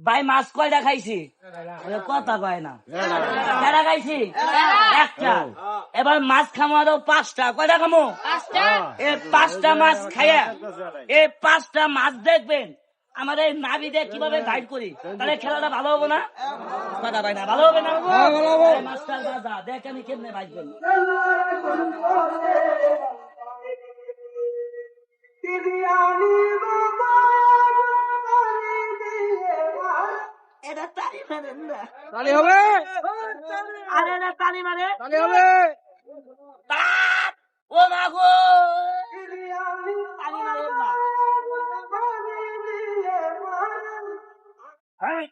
ভাই মাছ কয়টা খাইছি? কথা কয় না। কয়টা খাইছি? একটা। এবার মাছ খামো আরও পাঁচটা। কয়টা খামো? এই পাঁচটা মাছ খাইয়া এই পাঁচটা মাছ দেখবেন আমার এই নাবিদে কীভাবে গাইড করি। তাহলে খেলাটা ভালো হবে না? কথা পাই না ভালো হবে না? মাস্টার দাদা দেখ আমি কেমনে বাইক এটা তালি মারেন না। তালি হবে? আরে না তালি মারে। তালি হবে? ও মা গো! তালি মারেন না। এই,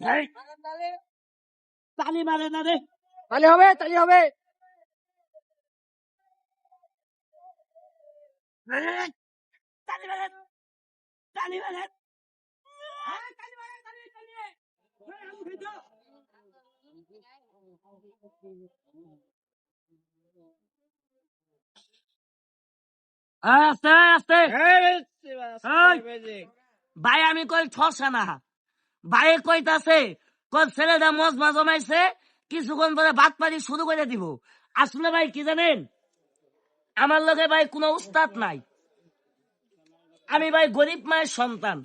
এই, তালি মারে না রে। তালি হবে তালি হবে। মারেন তালি মারেন। আস্তে আস্তে। ভাই আমি কই ঠসা না। ভাই কইতাছে কই ছেলেটা মজমা জমাইছে কিছুক্ষণ পরে বাদ পানি শুরু করে দিব। আসলে ভাই কি জানেন? আমার লগে ভাই কোনো উস্তাদ নাই। আমি ভাই গরিব মায়ের সন্তান।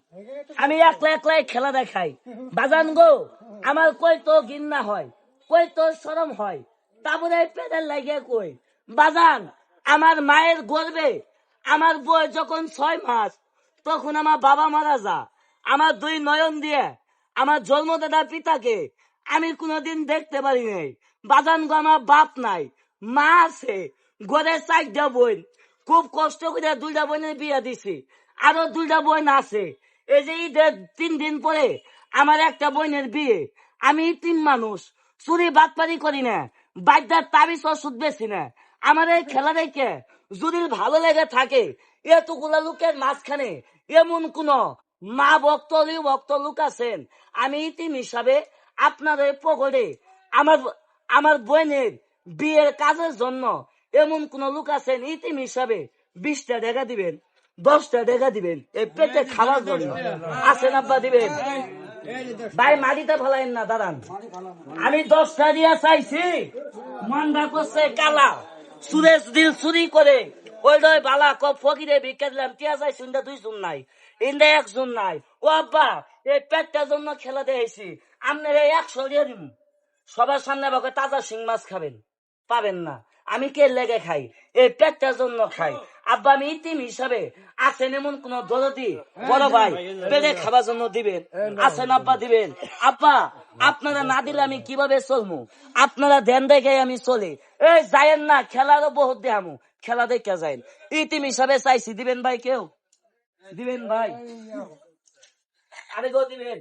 আমি একলা একলাই খেলা দেখাই। বাজান গো, আমার কই তো গিন্না হয় কই তো সরম হয় তারপরে পেটের লাগে কই। বাজান, আমার মায়ের গর্বে, আমার বই যখন ছয় মাস, তখন আমার বাবা মারা যা। আমার দুই নয়ন দিয়ে, আমার জন্মদাতা পিতাকে আমি কোনোদিন দেখতে পারি নাই। বাজান গো, আমার বাপ নাই, মা আছে ঘরে চারটা বোন। খুব কষ্ট করে দুইটা বোনের বিয়ে দিছি। আরও দুইটা বোন আছে। এই যে ঈদের তিন দিন পরে আমার একটা বোনের বিয়ে। আমি তিন মানুষ। চুরি বাটপারি করি না। বাদ্যার তাবিজ ওষুধ বেশি না। আমার এই খেলা দেখে যদি ভালো লেগে থাকে, এতগুলা লোকের মাঝখানে এমন কোন মা ভক্ত ভক্ত লোক আছেন, আমি ইতিম হিসাবে আপনাদের পকড়ে আমার আমার বোনের বিয়ের কাজের জন্য এমন কোন লোক আছেন ইতিম হিসাবে বিশটা টাকা দিবেন, দশটা টাকা দিবেন, এই পেটে খাওয়ার জন্য। আছেন আব্বা, দিবেন। ভাই মাটিতে ফেলাইন না, দাঁড়ান। আমি দশটা দিয়া চাইছি মনটা করছে কালা। সুরেশ দিল চুরি করে, ওই দই বালা কপ ফকিরে ভিক্ষা দিলাম, টিয়া চাই শুনটা দুই জন নাই, ইন্দা এক জন নাই। ও আব্বা, এই পেটটার জন্য খেলা দিয়েছি আপনার একশো দিয়ে দিব সবার সামনে বাকে তাজা শিং মাছ খাবেন, পাবেন না। আমি কে লেগে খাই? এই পেটটার জন্য খাই। আব্বা আমি ইতিম হিসাবে আছেন এমন কোন দরদি বড় ভাই পেটে খাবার জন্য দিবেন। আছেন আব্বা দিবেন। আব্বা আপনারা না দিলে আমি কীভাবে চলমু? আপনারা ধ্যান দেখে আমি চলি। এই যায়েন না খেলারও বহুত দেহামু। খেলা দেখে যাইন ইতিম হিসাবে চাইছি দিবেন ভাই কেউ? দিবেন ভাই? আরে গো দিবেন।